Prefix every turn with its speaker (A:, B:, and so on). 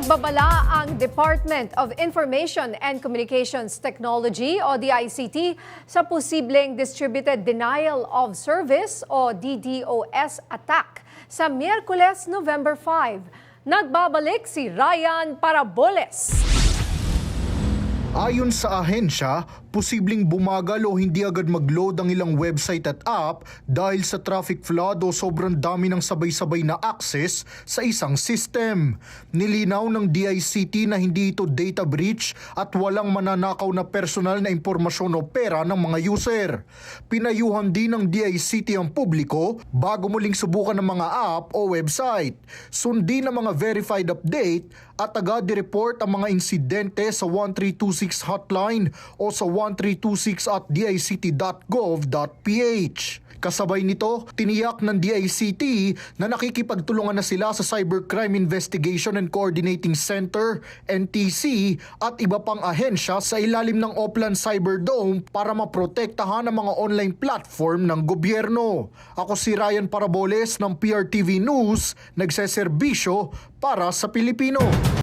A: Nagbabala ang Department of Information and Communications Technology o DICT sa posibleng Distributed Denial of Service o DDoS attack sa Miyerkules, November 5. Nagbabalik si Ryan Paraboles.
B: Ayon sa ahensya, posibleng bumagal o hindi agad mag-load ang ilang website at app dahil sa traffic flood o sobrang dami ng sabay-sabay na access sa isang system. Nilinaw ng DICT na hindi ito data breach at walang mananakaw na personal na impormasyon o pera ng mga user. Pinayuhan din ng DICT ang publiko bago muling subukan ng mga app o website. Sundin ang mga verified update at agad i-report ang mga insidente sa 1326 hotline o sa 1326 at dict.gov.ph. Kasabay nito, tiniyak ng DICT na nakikipagtulungan na sila sa Cybercrime Investigation and Coordinating Center, NTC, at iba pang ahensya sa ilalim ng Oplan Cyberdome para maprotektahan ang mga online platform ng gobyerno. Ako si Ryan Paraboles ng PRTV News, nagseserbisyo para sa Pilipino.